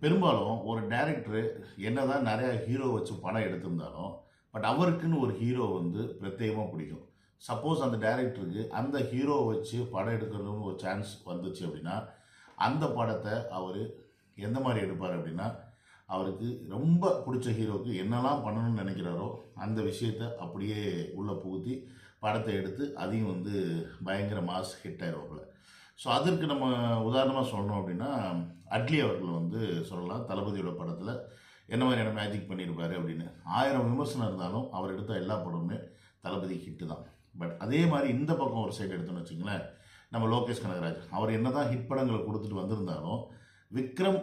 பெரும்பாலும் ஒரு டைரக்டரு என்னதான் நிறைய ஹீரோ வச்சு படம் எடுத்திருந்தாலும் பட் அவருக்குன்னு ஒரு ஹீரோ வந்து பிரத்யேகமாக பிடிக்கும். சப்போஸ் அந்த டைரக்டருக்கு அந்த ஹீரோ வச்சு படம் எடுக்கணும்னு ஒரு சான்ஸ் வந்துச்சு அப்படின்னா அந்த படத்தை அவர் எந்த மாதிரி எடுப்பார் அப்படின்னா அவருக்கு ரொம்ப பிடிச்ச ஹீரோக்கு என்னெல்லாம் பண்ணணும்னு நினைக்கிறாரோ அந்த விஷயத்த அப்படியே உள்ளே புகுத்தி படத்தை எடுத்து அதையும் வந்து பயங்கர மாஸ் ஹிட் ஆயிடுவாப்புல ஸோ அதற்கு நம்ம உதாரணமாக சொல்லணும் அப்படின்னா அட்லி அவர்கள் வந்து சொல்லலாம் தளபதியோட படத்தில் என்ன மாதிரியான மேஜிக் பண்ணியிருப்பாரு அப்படின்னு. ஆயிரம் விமர்சனம் இருந்தாலும் அவர் எடுத்த எல்லா படமுமே தளபதி ஹிட்டு தான். பட் அதே மாதிரி இந்த பக்கம் ஒரு சைடு எடுத்தோம்னு வச்சுங்களேன் நம்ம லோகேஷ் கனகராஜ். அவர் என்ன தான் ஹிட் படங்களை கொடுத்துட்டு வந்திருந்தாலும் விக்ரம்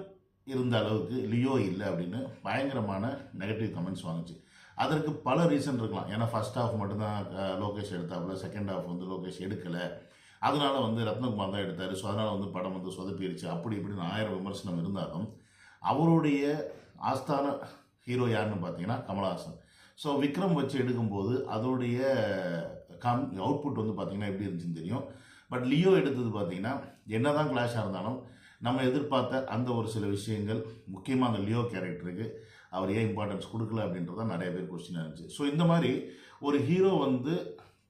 இருந்த அளவுக்கு லியோ இல்லை அப்படின்னு பயங்கரமான நெகட்டிவ் கமெண்ட்ஸ் வாங்குச்சு அதற்கு பல ரீசன் இருக்கலாம். ஏன்னா ஃபர்ஸ்ட் ஹாஃப் மட்டும்தான் லோகேஷ் எடுத்தாப்புல செகண்ட் ஹாஃப் வந்து லோகேஷ் எடுக்கலை. அதனால் வந்து ரத்னகுமார் தான் எடுத்தார். ஸோ அதனால் வந்து படம் வந்து சொதப்பிடுச்சு. அப்படி இப்படின்னு ஆயிரம் விமர்சனம் இருந்தாலும் அவருடைய ஆஸ்தான ஹீரோ யாருன்னு பார்த்தீங்கன்னா கமலஹாசன். ஸோ விக்ரம் வச்சு எடுக்கும்போது அதோடைய கம் அவுட்புட் வந்து பார்த்திங்கன்னா எப்படி இருந்துச்சுன்னு தெரியும். பட் லியோ எடுத்தது பார்த்தீங்கன்னா என்னதான் கிளாஷாக இருந்தாலும் நம்ம எதிர்பார்த்த அந்த ஒரு சில விஷயங்கள் முக்கியமாக அந்த லியோ கேரக்டருக்கு அவர் ஏன் இம்பார்ட்டன்ஸ் கொடுக்கல அப்படின்றதான் நிறைய பேர் கொஸ்டினாக இருந்துச்சு. ஸோ இந்த மாதிரி ஒரு ஹீரோ வந்து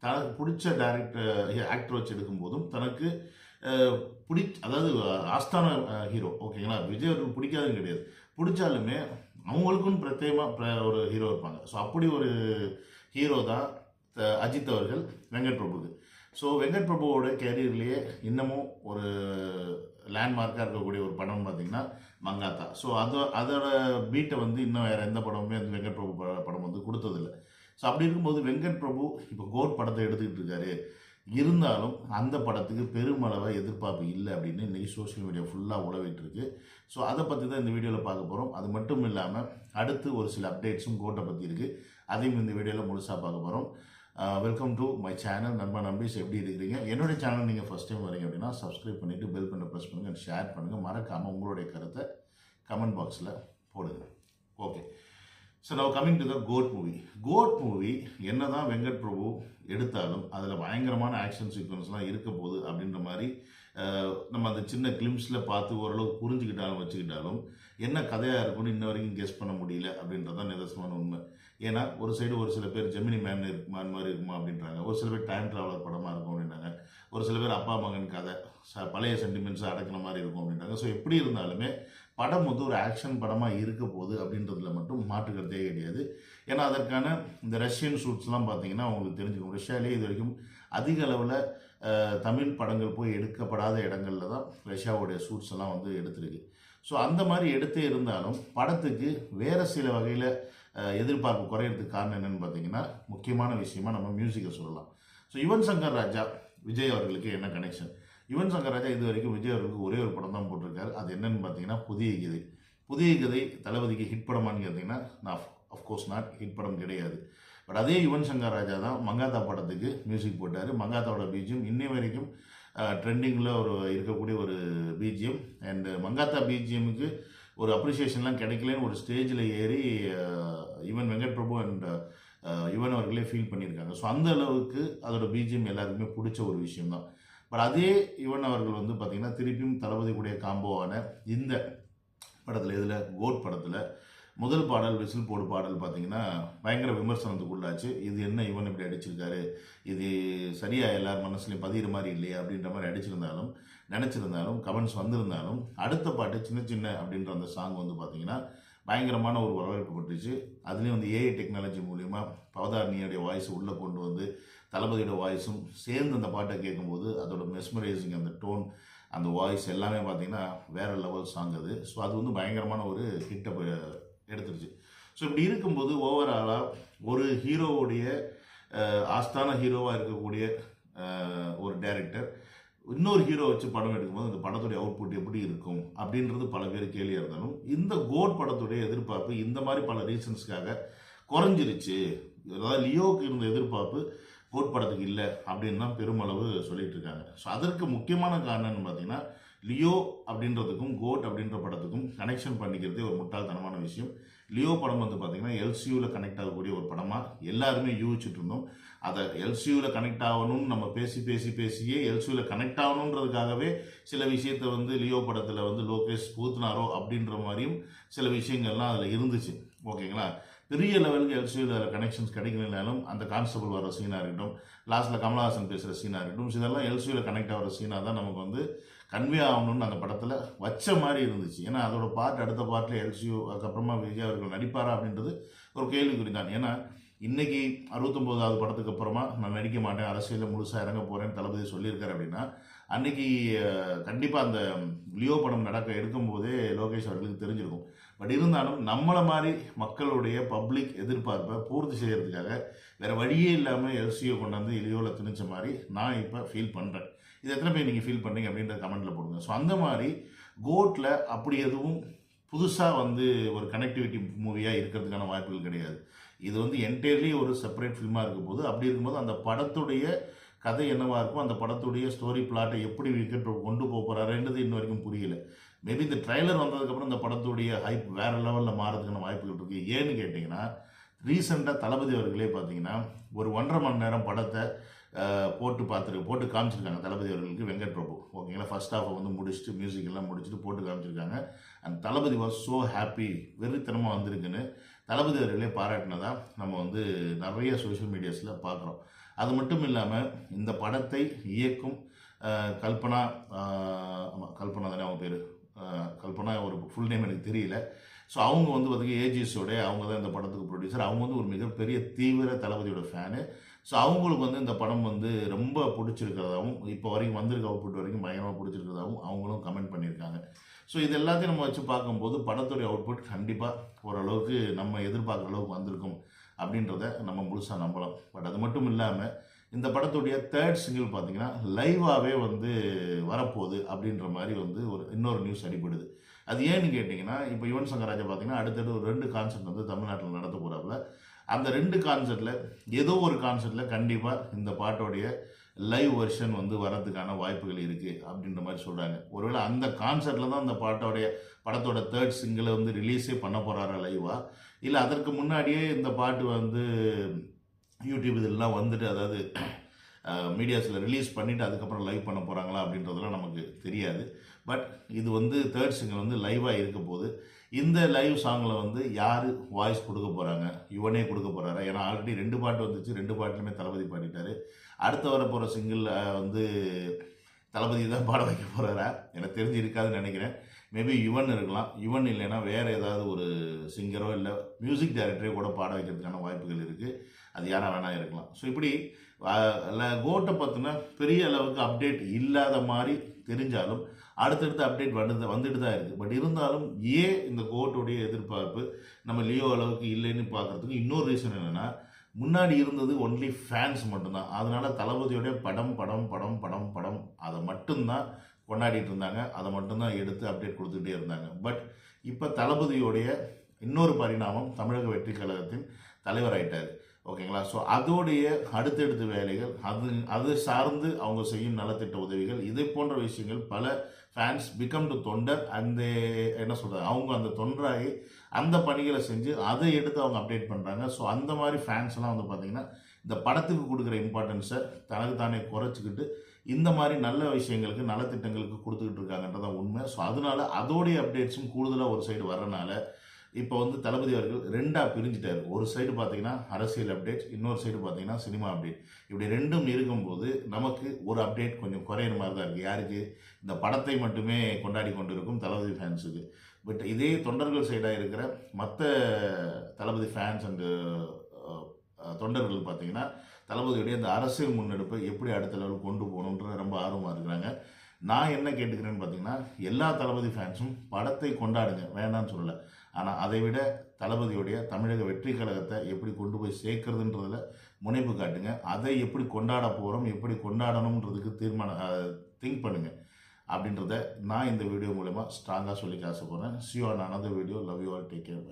தனக்கு பிடிச்ச டேரக்டர் ஆக்டர் வச்சு எடுக்கும்போதும் தனக்கு பிடி அதாவது ஆஸ்தான ஹீரோ ஓகேங்களா? விஜய் அவருக்கு பிடிக்காதுன்னு கிடையாது. பிடிச்சாலுமே அவங்களுக்குன்னு பிரத்யேகமாக ஒரு ஹீரோ இருப்பாங்க. ஸோ அப்படி ஒரு ஹீரோ தான் அஜித் அவர்கள் வெங்கட் பிரபுக்கு ஸோ வெங்கட் பிரபுவோட கேரியர்லேயே இன்னமும் ஒரு லேண்ட்மார்க்காக இருக்கக்கூடிய ஒரு படம்னு பார்த்தீங்கன்னா மங்காத்தா. ஸோ அதோ அதோட பீட்டை வந்து இன்னும் வேறு எந்த படமுமே வந்து வெங்கட் பிரபு படம் வந்து கொடுத்ததில்ல. ஸோ அப்படி இருக்கும்போது வெங்கட் பிரபு இப்போ கோட் படத்தை எடுத்துக்கிட்டு இருக்காரு. இருந்தாலும் அந்த படத்துக்கு பெருமளவை எதிர்பார்ப்பு இல்லை அப்படின்னு இன்றைக்கி சோஷியல் மீடியா ஃபுல்லாக உழவிட்டு இருக்கு. ஸோ அதை பற்றி தான் இந்த வீடியோவில் பார்க்க போகிறோம் அது மட்டும் இல்லாமல் அடுத்து ஒரு சில அப்டேட்ஸும் கோட்டை பற்றி இருக்குது அதையும் இந்த வீடியோவில் முழுசாக பார்க்க போகிறோம் வெல்கம் டு மை சேனல் நண்பா நம்பிஸ் எப்படி இருக்கிறீங்க? என்னுடைய சேனல் நீங்கள் ஃபஸ்ட் டைம் வரீங்க அப்படின்னா சப்ஸ்கிரைப் பண்ணிவிட்டு பெல் பண்ண ப்ரெஸ் பண்ணுங்கள் ஷேர் பண்ணுங்கள் மறக்காமல் உங்களுடைய கருத்தை கமெண்ட் பாக்ஸில் போடுங்க. Okay so now coming to the GOAT movie GOAT movie என்னதான் வெங்கட் பிரபு எடுத்தாலும் அதில் பயங்கரமான ஆக்ஷன் சீக்வன்ஸ்லாம் இருக்க போகுது அப்படின்ற மாதிரி நம்ம அந்த சின்ன கிளிம்ஸில் பார்த்து ஓரளவுக்கு புரிஞ்சுக்கிட்டாலும் வச்சுக்கிட்டாலும் என்ன கதையாக இருக்கும்னு இன்ன வரைக்கும் கெஸ் பண்ண முடியல அப்படின்றதான் நிதர்சனமான உண்மை. ஏன்னா ஒரு சைடு ஒரு சில பேர் ஜெமினி மேன் இருக்குமா மாதிரி இருக்குமா அப்படின்றாங்க. ஒரு சில பேர் டைம் ட்ராவலர் படமாக இருக்கும் அப்படின்றாங்க. ஒரு சில பேர் அப்பா மகன் கதை ச- பழைய சென்டிமெண்ட்ஸ் அடக்கிற மாதிரி இருக்கும் அப்படின்றாங்க. ஸோ எப்படி இருந்தாலுமே படம் வந்து ஒரு ஆக்ஷன் படமாக இருக்க போகுது அப்படின்றதுல மட்டும் மாற்றுக்கிறதே கிடையாது. ஏன்னா அதற்கான இந்த ரஷ்யன் ஷூட்ஸ்லாம் பார்த்தீங்கன்னா உங்களுக்கு தெரிஞ்சுக்கணும் ரஷ்யாலேயே இது வரைக்கும் அதிக அளவில் தமிழ் படங்கள் போய் எடுக்கப்படாத இடங்களில் தான் ரஷ்யாவுடைய ஷூட்ஸ் எல்லாம் வந்து எடுத்திருக்கு. ஸோ அந்த மாதிரி எடுத்தே இருந்தாலும் படத்துக்கு வேறு சில வகையில் எதிர்பார்ப்பு குறையிறதுக்கு காரணம் என்னன்னு பார்த்தீங்கன்னா முக்கியமான விஷயமா நம்ம மியூசிக்கை சொல்லலாம். ஸோ யுவன் சங்கர் ராஜா விஜய் அவர்களுக்கு என்ன கனெக்ஷன் யுவன் சங்கர் ராஜா இது வரைக்கும் விஜய் அவர்களுக்கு ஒரே ஒரு படம் தான் போட்டிருக்காரு. அது என்னன்னு பார்த்தீங்கன்னா புதிய கதை. புதிய கதை தளபதிக்கு ஹிட் படமான்னு கேட்டிங்கன்னா நான் அஃப்கோர்ஸ் நாட் ஹிட் படம் கிடையாது. பட் அதே யுவன் சங்கர் ராஜா தான் மங்காத்தா படத்துக்கு மியூசிக் போட்டார். மங்காத்தாவோட பீஜியம் இன்னை வரைக்கும் ட்ரெண்டிங்கில் ஒரு இருக்கக்கூடிய ஒரு பிஜிஎம் அண்டு மங்காத்தா பிஜிஎம்முக்கு ஒரு அப்ரிசியேஷன்லாம் கிடைக்கலன்னு ஒரு ஸ்டேஜில் ஏறி ஈவன் வெங்கட் பிரபு அண்ட் யுவன் அவர்களே ஃபீல் பண்ணியிருக்காங்க. ஸோ அந்த அளவுக்கு அதோட பிஜிஎம் எல்லாருக்குமே பிடிச்ச ஒரு விஷயம் தான் பட் அதே யுவன் அவர்கள் வந்து பார்த்திங்கன்னா திருப்பியும் தளபதி கூடிய காம்போவான இந்த படத்தில் இதில் கோட் படத்தில் முதல் பாடல் விசில் போடு பாடல் பார்த்தீங்கன்னா பயங்கர விமர்சனத்துக்கு உள்ளாச்சு இது என்ன இவன் இப்படி அடிச்சிருக்காரு? இது சரியா எல்லார் மனசுலையும் பதிகிற மாதிரி இல்லையா? அப்படின்ற மாதிரி அடிச்சிருந்தாலும் நினச்சிருந்தாலும் கமெண்ட்ஸ் வந்திருந்தாலும் அடுத்த பாட்டு சின்ன சின்ன அப்படின்ற அந்த சாங் வந்து பார்த்தீங்கன்னா பயங்கரமான ஒரு வரவேற்பு கொடுத்துச்சு அதுலேயும் வந்து ஏஐ டெக்னாலஜி மூலிமா பவதாரணியோடைய வாய்ஸ் உள்ளே கொண்டு வந்து தளபதியோட வாய்ஸும் சேர்ந்து அந்த பாட்டை கேட்கும்போது அதோட மெஸ்மரைசிங் அந்த டோன் அந்த வாய்ஸ் எல்லாமே பார்த்தீங்கன்னா வேற லெவல் சாங் அது. ஸோ அது வந்து பயங்கரமான ஒரு ஹிட்டை எடுத்துருச்சு. ஸோ இப்படி இருக்கும்போது ஓவராலாக ஒரு ஹீரோவுடைய ஆஸ்தான ஹீரோவாக இருக்கக்கூடிய ஒரு டைரக்டர் இன்னொரு ஹீரோ வச்சு படம் எடுக்கும்போது அந்த படத்துடைய அவுட்புட் எப்படி இருக்கும் அப்படின்றது பல பேர் கேள்வியாக இருந்தாலும் இந்த கோட் படத்துடைய எதிர்பார்ப்பு இந்த மாதிரி பல ரீசன்ஸ்க்காக குறைஞ்சிருச்சு. அதாவது லியோவுக்கு இருந்த எதிர்பார்ப்பு கோட் படத்துக்கு இல்லை அப்படின்னு தான் பெருமளவு சொல்லிட்டு இருக்காங்க. ஸோ அதற்கு முக்கியமான காரணம்னு பார்த்தீங்கன்னா லியோ அப்படின்றதுக்கும் கோட் அப்படின்ற படத்துக்கும் கனெக்ஷன் பண்ணிக்கிறதே ஒரு முட்டாள்தனமான விஷயம். லியோ படம் வந்து பார்த்தீங்கன்னா எல்சியூவில் கனெக்ட் ஆகக்கூடிய ஒரு படமாக எல்லாருமே யூகிச்சுட்டு இருந்தோம். அதை எல்சியூவில் கனெக்ட் ஆகணும்னு நம்ம பேசி பேசி பேசியே எல்சியூவில் கனெக்ட் ஆகணுன்றதுக்காகவே சில விஷயத்தை வந்து லியோ படத்தில் வந்து லோகேஷ் பூத்துனாரோ அப்படின்ற மாதிரியும் சில விஷயங்கள்லாம் அதில் இருந்துச்சு. ஓகேங்களா? பெரிய லெவலுக்கு எல்சியூவில் கனெக்ஷன்ஸ் கிடைக்கலனாலும் அந்த கான்ஸ்டபிள் வர சீனாக இருக்கட்டும் லாஸ்ட்டில் கமலஹாசன் பேசுகிற சீனாக இருக்கட்டும் இதெல்லாம் எல்சியூவில் கனெக்ட் ஆகிற சீனாக தான் நமக்கு வந்து கன்வே ஆகணும்னு அந்த படத்தில் வச்ச மாதிரி இருந்துச்சு. ஏன்னா அதோட பார்ட் அடுத்த பார்ட்டில் எல்சியூ அதுக்கப்புறமா விஜய் அவர்கள் நடிப்பாரா அப்படின்றது ஒரு கேள்விக்குறி தான் ஏன்னா இன்றைக்கி அறுபத்தொம்போதாவது படத்துக்கு அப்புறமா நான் நடிக்க மாட்டேன் அரசியலில் முழுசாக இறங்க போகிறேன்னு தளபதி சொல்லியிருக்காரு அப்படின்னா அன்னைக்கு கண்டிப்பாக அந்த லியோ படம் நடக்க எடுக்கும்போதே லோகேஷ் அவர்களுக்கு தெரிஞ்சிருக்கும். பட் இருந்தாலும் நம்மளை மாதிரி மக்களுடைய பப்ளிக் எதிர்பார்ப்பை பூர்த்தி செய்கிறதுக்காக வேறு வழியே இல்லாமல் எல்சியோ கொண்டாந்து லியோவில் திணிச்ச மாதிரி நான் இப்போ ஃபீல் பண்ணுறேன் இது எத்தனை பேர் நீங்கள் ஃபீல் பண்ணீங்க அப்படின்ற கமெண்ட்டில் போடுங்க. ஸோ அந்த மாதிரி கோட்டில் அப்படி எதுவும் புதுசாக வந்து ஒரு கனெக்டிவிட்டி மூவியாக இருக்கிறதுக்கான வாய்ப்புகள் கிடையாது. இது வந்து என்டையர்லி ஒரு செப்பரேட் ஃபில்மாக இருக்கும் போது அப்படி இருக்கும்போது அந்த படத்துடைய கதை என்னவா இருக்கும் அந்த படத்துடைய ஸ்டோரி பிளாட்டை எப்படி விக்கெட் கொண்டு போக போகிறாருன்றது இன்ன வரைக்கும் புரியல. மேபி இந்த ட்ரைலர் வந்ததுக்கப்புறம் இந்த படத்துடைய ஹைப் வேறு லெவலில் மாறதுக்கான வாய்ப்புகள் இருக்குது ஏன்னு கேட்டிங்கன்னா ரீசெண்டாக தளபதி அவர்களே பார்த்தீங்கன்னா ஒரு ஒன்றரை மணி நேரம் படத்தை போட்டு பார்த்துருக்கு போட்டு காமிச்சிருக்காங்க. தளபதி அவர்களுக்கு வெங்கட் பிரபு. ஓகேங்களா ஃபர்ஸ்ட் ஹாஃபை வந்து முடிச்சுட்டு மியூசிக் எல்லாம் முடிச்சுட்டு போட்டு காமிச்சிருக்காங்க. And Thalapathy was so happy வெறித்தனமாக வந்திருக்குன்னு தளபதி அவர்களே பாராட்டினதாக நம்ம வந்து நிறைய சோஷியல் மீடியாஸில் பார்க்குறோம். அது மட்டும் இல்லாமல் இந்த படத்தை இயக்கும் கல்பனா ஆமாம் கல்பனா தானே அவங்க பேர். கல்பனா ஒரு ஃபுல் நேம் எனக்கு தெரியல. ஸோ அவங்க வந்து பார்த்தீங்கன்னா ஏஜிஎஸோட அவங்க தான் இந்த படத்துக்கு ப்ரொடியூசர் அவங்க வந்து ஒரு மிகப்பெரிய தீவிர தளபதியோட ஃபேனு ஸோ அவங்களுக்கு வந்து இந்த படம் வந்து ரொம்ப பிடிச்சிருக்கிறதாகவும் இப்போ வரைக்கும் வந்திருக்க அவுட்புட் வரைக்கும் பயங்கரமாக பிடிச்சிருக்கிறதாவும் அவங்களும் கமெண்ட் பண்ணியிருக்காங்க. ஸோ இது எல்லாத்தையும் நம்ம வச்சு பார்க்கும்போது படத்துடைய அவுட்புட் கண்டிப்பாக ஓரளவுக்கு நம்ம எதிர்பார்க்குற அளவுக்கு வந்திருக்கும் அப்படின்றத நம்ம முழுசாக நம்பலாம். பட் அது மட்டும் இல்லாமல் இந்த படத்துடைய தேர்ட் சிங்கிள் பார்த்தீங்கன்னா லைவாகவே வந்து வரப்போகுது அப்படின்ற மாதிரி வந்து ஒரு இன்னொரு நியூஸ் அடிபடுது. அது ஏன்னு கேட்டிங்கன்னா இப்போ யுவன் சங்கர் ராஜா பார்த்தீங்கன்னா அடுத்தடுத்து ஒரு ரெண்டு கான்சர்ட் வந்து தமிழ்நாட்டில் நடத்த போகிறாப்புல அந்த ரெண்டு கான்செர்ட்டில் ஏதோ ஒரு கான்செர்ட்டில் கண்டிப்பாக இந்த பாட்டோடைய லைவ் வெர்ஷன் வந்து வரதுக்கான வாய்ப்புகள் இருக்குது அப்படின்ற மாதிரி சொல்கிறாங்க ஒருவேளை அந்த கான்செர்ட்டில் தான் அந்த பாட்டோடைய படத்தோட தேர்ட் சிங்கிளை வந்து ரிலீஸே பண்ண போகிறாரா லைவாக இல்லை அதற்கு முன்னாடியே இந்த பாட்டு வந்து யூடியூப் இதெல்லாம் வந்துட்டு அதாவது மீடியாஸில் ரிலீஸ் பண்ணிவிட்டு அதுக்கப்புறம் லைவ் பண்ண போகிறாங்களா அப்படின்றதெல்லாம் நமக்கு தெரியாது. பட் இது வந்து தேர்ட் சிங்கிள் வந்து லைவாக இருக்க போது இந்த லைவ் சாங்கில் வந்து யார் வாய்ஸ் கொடுக்க போகிறாங்க யுவனே கொடுக்க போகிறாரா ஏன்னா ஆல்ரெடி ரெண்டு பாட்டு வந்துச்சு. ரெண்டு பாட்டுலுமே தளபதி பாடிட்டாரு. அடுத்து வர போகிற சிங்கிள் வந்து தளபதி தான் பாட வைக்க போகிறாரா எனக்கு தெரிஞ்சு இருக்காதுன்னு நினைக்கிறேன். மேபி யுவன் இருக்கலாம். யுவன் இல்லைன்னா வேறு ஏதாவது ஒரு சிங்கரோ இல்லை மியூசிக் டைரக்டரே கூட பாட வைக்கிறதுக்கான வாய்ப்புகள் இருக்குது அது யாராக வேணால் இருக்கலாம். ஸோ இப்படி கோட்டை பார்த்தோன்னா பெரிய அளவுக்கு அப்டேட் இல்லாத மாதிரி தெரிஞ்சாலும் அடுத்தடுத்த அப்டேட் வந்து வந்துட்டு தான் இருக்குது பட் இருந்தாலும் ஏன் இந்த கோர்ட்டுடைய எதிர்பார்ப்பு நம்ம லியோ அளவுக்கு இல்லைன்னு பார்க்குறதுக்கு இன்னொரு ரீசன் என்னென்னா முன்னாடி இருந்தது ஒன்லி ஃபேன்ஸ் மட்டும்தான். அதனால் தளபதியோடைய படம் படம் படம் படம் படம் அதை மட்டும்தான் கொண்டாடிட்டு இருந்தாங்க. அதை மட்டும்தான் எடுத்து அப்டேட் கொடுத்துக்கிட்டே இருந்தாங்க. பட் இப்போ தளபதியோடைய இன்னொரு பரிணாமம் தமிழக வெற்றி கழகத்தின் தலைவராயிட்டார். ஓகேங்களா? ஸோ அதோடைய அடுத்தடுத்த வேலைகள் அது அது சார்ந்து அவங்க செய்யும் நலத்திட்ட உதவிகள் இதை போன்ற விஷயங்கள் பல ஃபேன்ஸ் பிகம் டு தொண்டர் அந்த என்ன சொல்கிறது அவங்க அந்த தொண்டராகி அந்த பணிகளை செஞ்சு அதை எடுத்து அவங்க அப்டேட் பண்ணுறாங்க ஸோ அந்த மாதிரி ஃபேன்ஸ்லாம் வந்து பார்த்திங்கன்னா இந்த படத்துக்கு கொடுக்குற இம்பார்ட்டன்ஸை தனக்கு தானே குறைச்சிக்கிட்டு இந்த மாதிரி நல்ல விஷயங்களுக்கு நலத்திட்டங்களுக்கு கொடுத்துக்கிட்டு இருக்காங்கன்றதான் உண்மை. ஸோ அதனால அதோடைய அப்டேட்ஸும் கூடுதலாக ஒரு சைடு வரனால இப்போ வந்து தளபதி அவர்கள் ரெண்டாக பிரிஞ்சிட்டார். ஒரு சைடு பார்த்தீங்கன்னா அரசியல் அப்டேட் இன்னொரு சைடு பார்த்தீங்கன்னா சினிமா அப்டேட் இப்படி ரெண்டும் இருக்கும்போது நமக்கு ஒரு அப்டேட் கொஞ்சம் குறையிற மாதிரி தான் இருக்குது யாருக்கு? இந்த படத்தை மட்டுமே கொண்டாடி கொண்டிருக்கும் தளபதி ஃபேன்ஸுக்கு பட் இதே தொண்டர்கள் சைடாக இருக்கிற மற்ற தளபதி ஃபேன்ஸ் அண்டு தொண்டர்கள் பார்த்தீங்கன்னா தளபதியுடைய இந்த அரசியல் முன்னெடுப்பை எப்படி அடுத்த லெவலுக்கு கொண்டு போகணுன்ற ரொம்ப ஆர்வமாக இருக்கிறாங்க. நான் என்ன கேட்டுக்கிறேன்னு பார்த்தீங்கன்னா எல்லா தளபதி ஃபேன்ஸும் படத்தை கொண்டாடுங்க. வேண்டாம்னு சொல்லலை. ஆனால் அதை விட தளபதியுடைய தமிழக வெற்றி கழகத்தை எப்படி கொண்டு போய் சேர்க்கறதுன்றதில் முனைப்பு காட்டுங்க. அதை எப்படி கொண்டாட போகிறோம் எப்படி கொண்டாடணுன்றதுக்கு தீர்மானம் திங்க் பண்ணுங்க. அப்படின்றத நான் இந்த வீடியோ மூலமா ஸ்ட்ராங்காக சொல்லிக்க ஆசைப்பட்றேன் see you on another video love you all take care